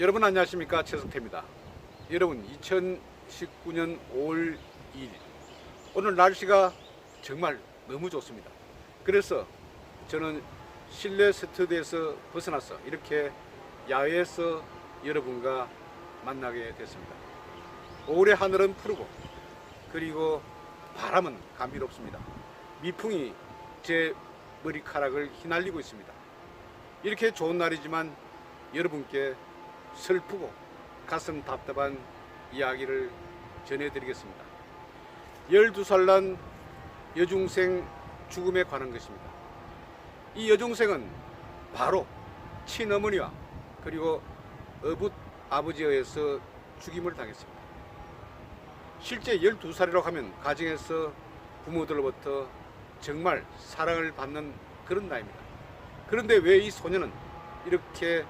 여러분 안녕하십니까 최석태입니다. 여러분 2019년 5월 2일 오늘 날씨가 정말 너무 좋습니다. 그래서 저는 실내 스튜디오에서 벗어나서 이렇게 야외에서 여러분과 만나게 됐습니다. 올해 하늘은 푸르고 그리고 바람은 감미롭습니다. 미풍이 제 머리카락을 휘날리고 있습니다. 이렇게 좋은 날이지만 여러분께 슬프고 가슴 답답한 이야기를 전해드리겠습니다. 12살 난 여중생 죽음에 관한 것입니다. 이 여중생은 바로 친어머니와 그리고 어붓 아버지에 의해서 죽임을 당했습니다. 실제 12살이라고 하면 가정에서 부모들로부터 정말 사랑을 받는 그런 나이입니다. 그런데 왜 이 소녀는 이렇게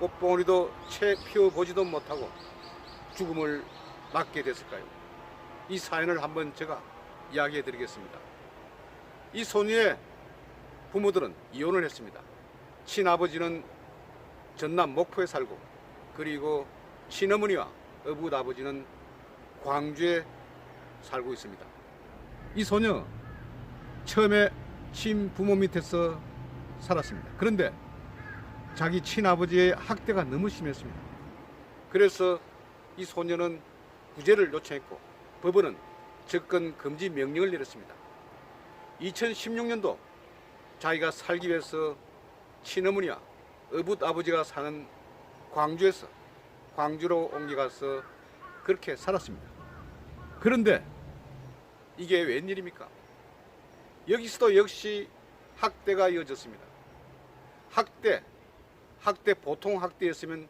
꽃봉오리도 채 피워보지도 못하고 죽음을 맞게 됐을까요? 이 사연을 한번 제가 이야기해 드리겠습니다. 이 소녀의 부모들은 이혼을 했습니다. 친아버지는 전남 목포에 살고 그리고 친어머니와 어붓 아버지는 광주에 살고 있습니다. 이 소녀 처음에 친부모 밑에서 살았습니다. 그런데 자기 친아버지의 학대가 너무 심했습니다. 그래서 이 소녀는 구제를 요청했고 법원은 접근 금지 명령을 내렸습니다. 2016년도 자기가 살기 위해서 친어머니와 어붓 아버지가 사는 광주에서 광주로 옮겨가서 그렇게 살았습니다. 그런데 이게 웬일입니까? 여기서도 역시 학대가 이어졌습니다. 학대, 학대 보통 학대였으면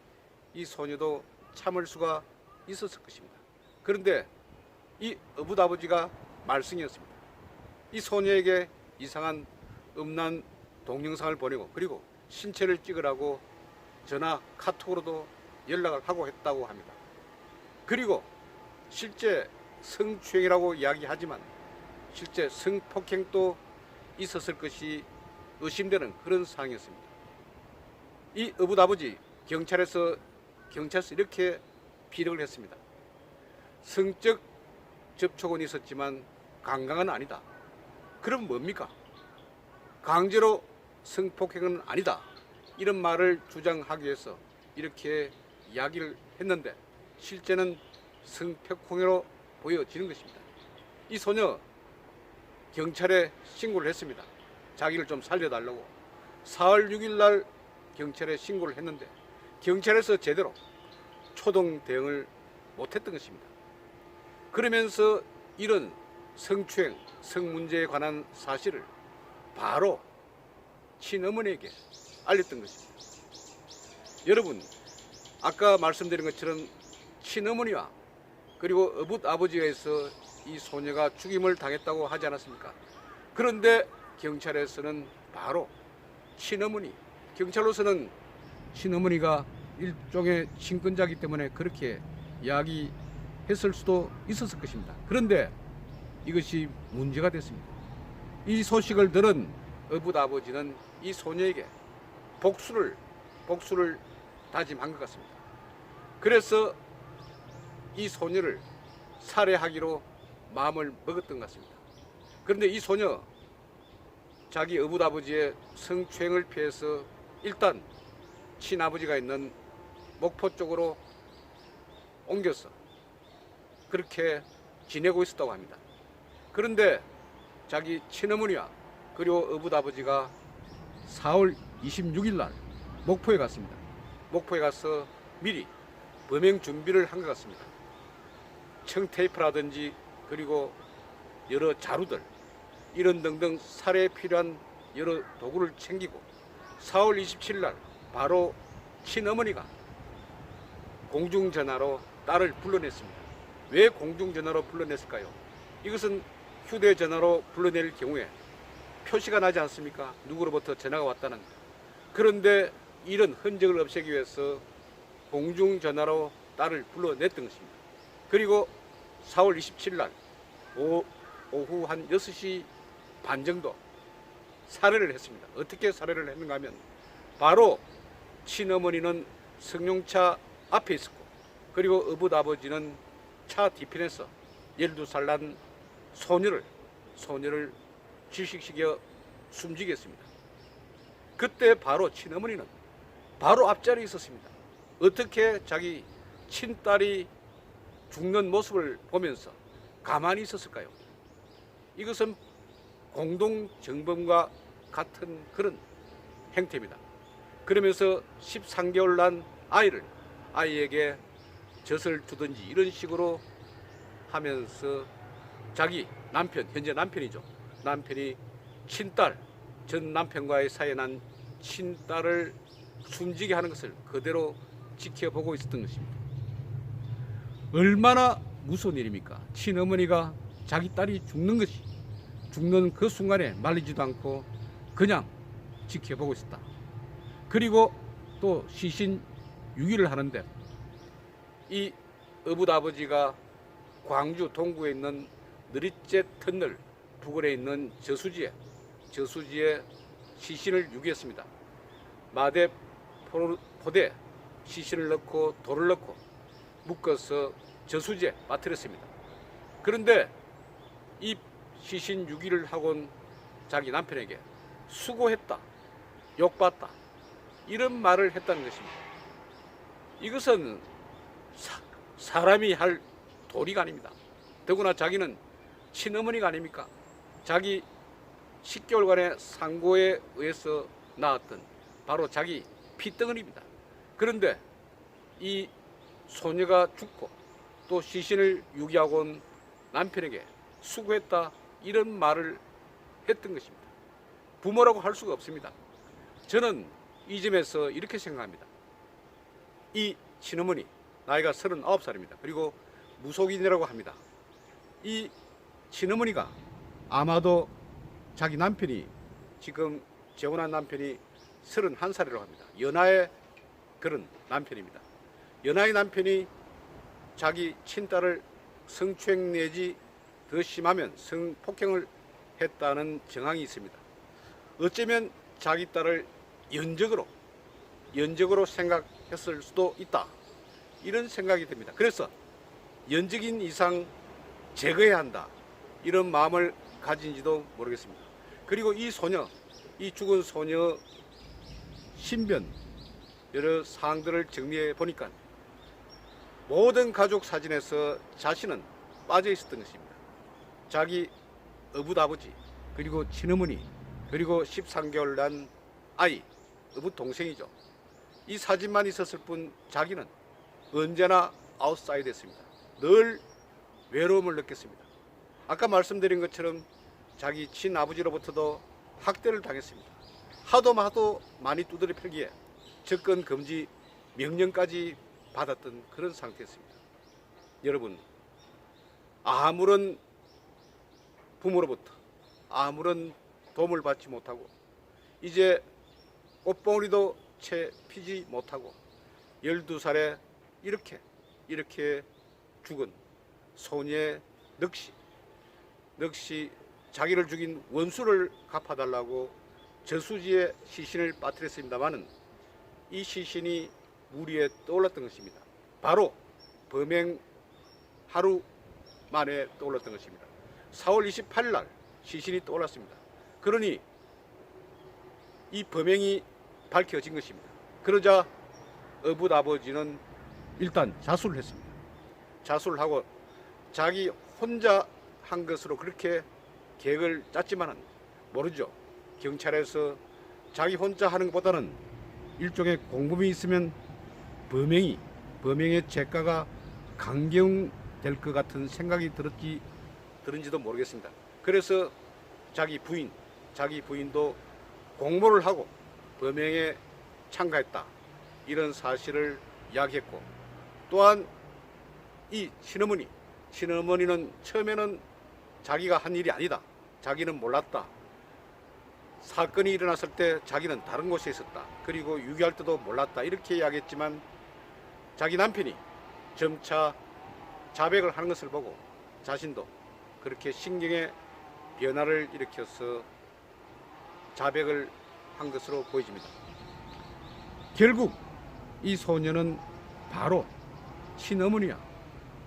이 소녀도 참을 수가 있었을 것입니다. 그런데 이 어붓 아버지가 말썽이었습니다. 이 소녀에게 이상한 음란 동영상을 보내고 그리고 신체를 찍으라고 전화 카톡으로도 연락을 하고 했다고 합니다. 그리고 실제 성추행이라고 이야기하지만 실제 성폭행도 있었을 것이 의심되는 그런 상황이었습니다. 이 어붓 아버지 경찰에서 경찰서 이렇게 피력을 했습니다. 성적 접촉은 있었지만 강강은 아니다. 그럼 뭡니까? 강제로 성폭행은 아니다. 이런 말을 주장하기 위해서 이렇게 이야기를 했는데 실제는 성폭행으로 보여지는 것입니다. 이 소녀 경찰에 신고를 했습니다. 자기를 좀 살려달라고. 4월 6일 날 경찰에 신고를 했는데 경찰에서 제대로 초동 대응을 못했던 것입니다. 그러면서 이런 성추행, 성문제에 관한 사실을 바로 친어머니에게 알렸던 것입니다. 여러분, 아까 말씀드린 것처럼 친어머니와 그리고 어붓 아버지에서 이 소녀가 죽임을 당했다고 하지 않았습니까? 그런데 경찰에서는 바로 친어머니, 경찰로서는 친어머니가 일종의 친권자기 때문에 그렇게 이야기했을 수도 있었을 것입니다. 그런데 이것이 문제가 됐습니다. 이 소식을 들은 어붓 아버지는 이 소녀에게 복수를 복수를 다짐한 것 같습니다. 그래서 이 소녀를 살해하기로 마음을 먹었던 것 같습니다. 그런데 이 소녀 자기 어붓 아버지의 성추행을 피해서 일단 친아버지가 있는 목포 쪽으로 옮겨서 그렇게 지내고 있었다고 합니다. 그런데 자기 친어머니와 그리고 어붓 아버지가 4월 26일 날 목포에 갔습니다. 목포에 가서 미리 범행 준비를 한 것 같습니다. 청테이프라든지 그리고 여러 자루들 이런 등등 살해에 필요한 여러 도구를 챙기고 4월 27일 날 바로 친어머니가 공중전화로 딸을 불러냈습니다. 왜 공중전화로 불러냈을까요? 이것은 휴대전화로 불러낼 경우에 표시가 나지 않습니까? 누구로부터 전화가 왔다는. 그런데 이런 흔적을 없애기 위해서 공중전화로 딸을 불러냈던 것입니다. 그리고 4월 27일 날 오, 오후 한 6시 반 정도 살해를 했습니다. 어떻게 살해를 했는가 하면 바로 친어머니는 승용차 앞에 있었고 그리고 어붓 아버지는 차 뒤편에서 12살 난 소녀를 소녀를 질식시켜 숨지게 했습니다. 그때 바로 친어머니는 바로 앞자리에 있었습니다. 어떻게 자기 친딸이 죽는 모습을 보면서 가만히 있었을까요? 이것은 공동 정범과 같은 그런 행태입니다. 그러면서 13개월 난 아이를 아이에게 젖을 주든지 이런 식으로 하면서 자기 남편 현재 남편이죠. 남편이 친딸 전 남편과의 사이에 난 친딸을 숨지게 하는 것을 그대로 지켜보고 있었던 것입니다. 얼마나 무서운 일입니까? 친어머니가 자기 딸이 죽는 것이 죽는 그 순간에 말리지도 않고 그냥 지켜보고 있었다. 그리고 또 시신 유기를 하는데 이 어붓 아버지가 광주 동구에 있는 느릿제 터널 부근에 있는 저수지에 저수지에 시신을 유기했습니다. 마대 포- 포대 시신을 넣고 돌을 넣고 묶어서 저수지에 빠뜨렸습니다. 그런데 이 시신 유기를 하곤 자기 남편에게 수고했다, 욕봤다 이런 말을 했다는 것입니다. 이것은 사, 사람이 할 도리가 아닙니다. 더구나 자기는 친어머니가 아닙니까? 자기 10개월간의 상고에 의해서 낳았던 바로 자기 피덩어리입니다. 그런데 이 소녀가 죽고 또 시신을 유기하고 온 남편에게 수고했다 이런 말을 했던 것입니다. 부모라고 할 수가 없습니다. 저는 이 점에서 이렇게 생각합니다. 이 친어머니 나이가 39살입니다. 그리고 무속인이라고 합니다. 이 친어머니가 아마도 자기 남편이 지금 재혼한 남편이 31살이라고 합니다. 연하의 그런 남편입니다. 연하의 남편이 자기 친딸을 성추행 내지 더 심하면 성폭행을 했다는 정황이 있습니다. 어쩌면 자기 딸을 연적으로 연적으로 생각했을 수도 있다. 이런 생각이 듭니다. 그래서 연적인 이상 제거해야 한다. 이런 마음을 가진지도 모르겠습니다. 그리고 이 소녀, 이 죽은 소녀 신변 여러 사항들을 정리해 보니까 모든 가족 사진에서 자신은 빠져 있었던 것입니다. 자기 어붓 아버지 그리고 친어머니 그리고 13개월 난 아이 어붓 동생이죠. 이 사진만 있었을 뿐 자기는 언제나 아웃사이드였습니다. 늘 외로움을 느꼈습니다. 아까 말씀드린 것처럼 자기 친아버지로부터도 학대를 당했습니다. 하도 하도 많이 두드려 패기에 접근 금지 명령까지 받았던 그런 상태였습니다. 여러분, 아무런 부모로부터 아무런 도움을 받지 못하고 이제 꽃봉오리도 채 피지 못하고 12살에 이렇게 이렇게 죽은 소녀의 넋이 넋이 자기를 죽인 원수를 갚아달라고 저수지에 시신을 빠뜨렸습니다마는 이 시신이 물 위에 떠올랐던 것입니다. 바로 범행 하루 만에 떠올랐던 것입니다. 4월 28일 날 시신이 떠올랐습니다. 그러니 이 범행이 밝혀진 것입니다. 그러자 어붓 아버지는 일단 자수를 했습니다. 자수를 하고 자기 혼자 한 것으로 그렇게 계획을 짰지만은 모르죠. 경찰에서 자기 혼자 하는 것보다는 일종의 공범이 있으면 범행이 범행의 죄가가 강경될 것 같은 생각이 들었지 들은지도 모르겠습니다. 그래서 자기 부인, 자기 부인도 공모를 하고 범행에 참가했다 이런 사실을 이야기했고 또한 이 친어머니, 친어머니는 처음에는 자기가 한 일이 아니다. 자기는 몰랐다. 사건이 일어났을 때 자기는 다른 곳에 있었다. 그리고 유기할 때도 몰랐다. 이렇게 이야기했지만 자기 남편이 점차 자백을 하는 것을 보고 자신도 그렇게 신경의 변화를 일으켜서 자백을 한 것으로 보여집니다. 결국 이 소녀는 바로 친어머니야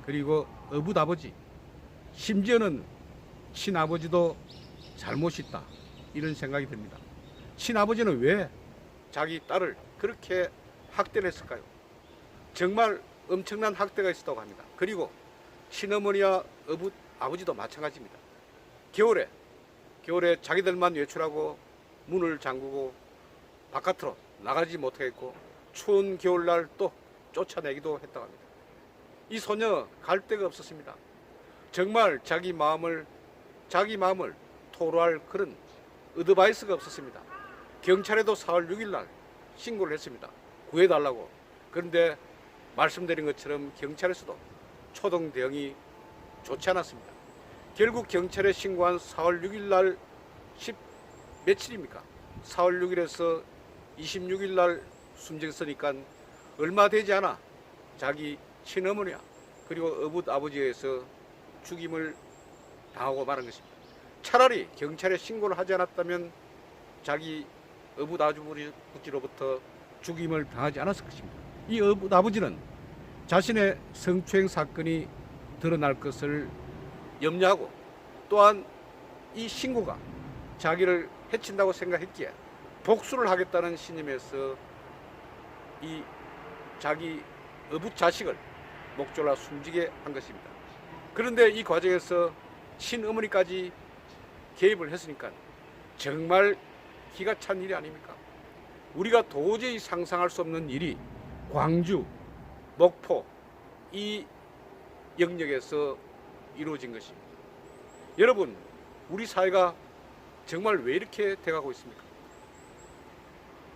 그리고 어붓아버지 심지어는 친아버지도 잘못이 있다 이런 생각이 듭니다. 친아버지는 왜 자기 딸을 그렇게 학대를 했을까요? 정말 엄청난 학대가 있었다고 합니다. 그리고 친어머니와 어붓 아버지도 마찬가지입니다. 겨울에 겨울에 자기들만 외출하고 문을 잠그고 바깥으로 나가지 못하겠고 추운 겨울날 또 쫓아내기도 했다고 합니다. 이 소녀 갈 데가 없었습니다. 정말 자기 마음을 자기 마음을 토로할 그런 어드바이스가 없었습니다. 경찰에도 4월 6일 날 신고를 했습니다. 구해달라고. 그런데 말씀드린 것처럼 경찰에서도 초동 대응이 좋지 않았습니다. 결국 경찰에 신고한 4월 6일 날 10 며칠입니까? 4월 6일에서 26일 날 숨졌으니까 얼마 되지 않아 자기 친어머니야 그리고 어붓 아버지에서 죽임을 당하고 말한 것입니다. 차라리 경찰에 신고를 하지 않았다면 자기 어붓 아버지로부터 죽임을 당하지 않았을 것입니다. 이 어붓 아버지는 자신의 성추행 사건이 드러날 것을 염려하고 또한 이 신고가 자기를 해친다고 생각했기에 복수를 하겠다는 신념에서 이 자기 어붓 자식을 목졸라 숨지게 한 것입니다. 그런데 이 과정에서 친어머니까지 개입을 했으니까 정말 기가 찬 일이 아닙니까? 우리가 도저히 상상할 수 없는 일이 광주, 목포 이 영역에서 이루어진 것입니다. 여러분, 우리 사회가 정말 왜 이렇게 돼가고 있습니까?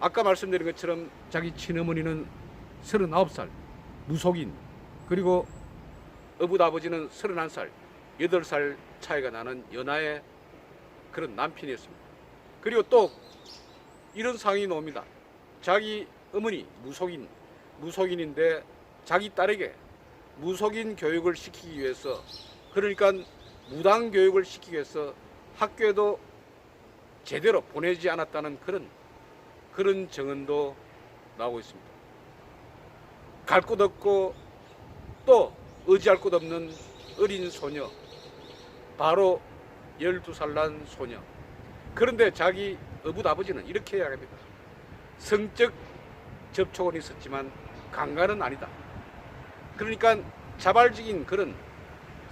아까 말씀드린 것처럼 자기 친어머니는 39살 무속인 그리고 어붓 아버지는 31살 8살 차이가 나는 연하의 그런 남편이었습니다. 그리고 또 이런 상황이 나옵니다. 자기 어머니 무속인 무속인인데 자기 딸에게 무속인 교육을 시키기 위해서 그러니까 무당 교육을 시키기 위해서 학교에도 제대로 보내지 않았다는 그런 그런 증언도 나오고 있습니다. 갈 곳 없고 또 의지할 곳 없는 어린 소녀 바로 12살 난 소녀 그런데 자기 어붓 아버지는 이렇게 이야기합니다. 성적 접촉은 있었지만 강간은 아니다. 그러니까 자발적인 그런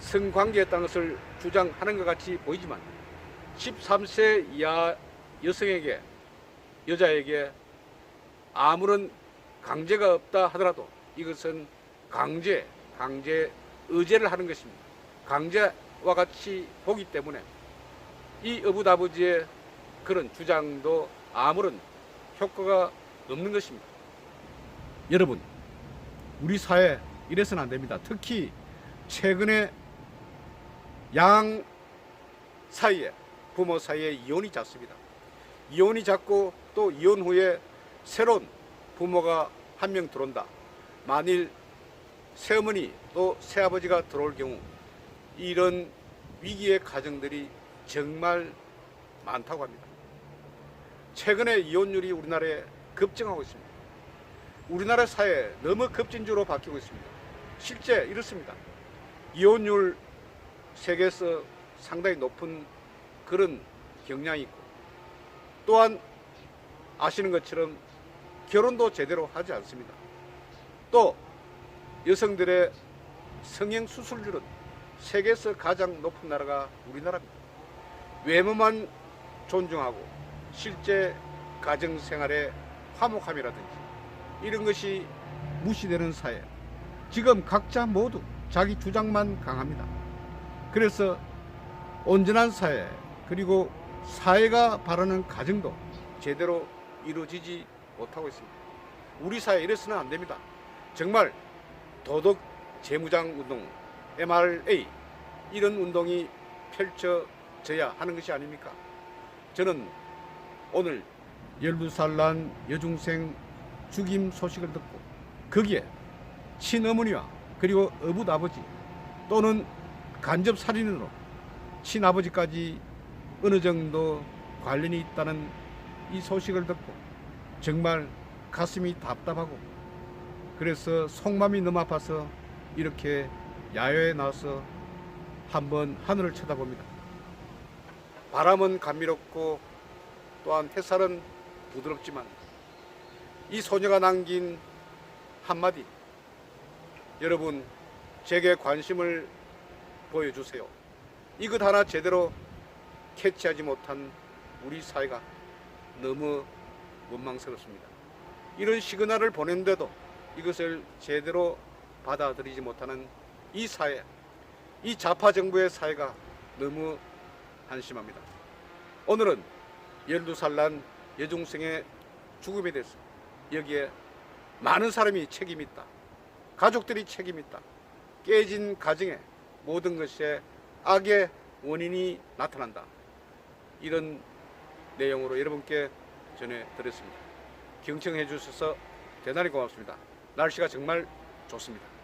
성관계였다는 것을 주장하는 것 같이 보이지만 13세 이하 여성에게 여자에게 아무런 강제가 없다 하더라도 이것은 강제, 강제 의제를 하는 것입니다. 강제와 같이 보기 때문에 이 어붓 아버지의 그런 주장도 아무런 효과가 없는 것입니다. 여러분, 우리 사회 이래서는 안 됩니다. 특히 최근에 양 사이에 부모 사이에 이혼이 잦습니다. 이혼이 잦고 또 이혼 후에 새로운 부모가 한 명 들어온다. 만일 새어머니 또 새아버지가 들어올 경우 이런 위기의 가정들이 정말 많다고 합니다. 최근에 이혼율이 우리나라에 급증하고 있습니다. 우리나라 사회 너무 급진주로 바뀌고 있습니다. 실제 이렇습니다. 이혼율 세계에서 상당히 높은 그런 경향이 있고 또한 아시는 것처럼 결혼도 제대로 하지 않습니다. 또 여성들의 성형 수술률은 세계에서 가장 높은 나라가 우리나라입니다. 외모만 존중하고 실제 가정 생활의 화목함이라든지 이런 것이 무시되는 사회. 지금 각자 모두 자기 주장만 강합니다. 그래서 온전한 사회 그리고 사회가 바라는 가정도 제대로 이루어지지 못하고 있습니다. 우리 사회 이래서는 안 됩니다. 정말 도덕 재무장 운동 MRA 이런 운동이 펼쳐져야 하는 것이 아닙니까? 저는 오늘 12살 난 여중생 죽임 소식을 듣고 거기에 친어머니와 그리고 어붓 아버지 또는 간접 살인으로 친아버지까지 어느 정도 관련이 있다는 이 소식을 듣고 정말 가슴이 답답하고 그래서 속마음이 너무 아파서 이렇게 야외에 나와서 한번 하늘을 쳐다봅니다. 바람은 감미롭고 또한 햇살은 부드럽지만 이 소녀가 남긴 한마디 여러분 제게 관심을 보여주세요. 이것 하나 제대로 캐치하지 못한 우리 사회가 너무 원망스럽습니다. 이런 시그널을 보낸데도 이것을 제대로 받아들이지 못하는 이 사회, 이 좌파 정부의 사회가 너무 한심합니다. 오늘은 12살 난 여중생의 죽음에 대해서 여기에 많은 사람이 책임이 있다. 가족들이 책임이 있다. 깨진 가정에 모든 것에 악의 원인이 나타난다. 이런 내용으로 여러분께 전해드렸습니다. 경청해 주셔서 대단히 고맙습니다. 날씨가 정말 좋습니다.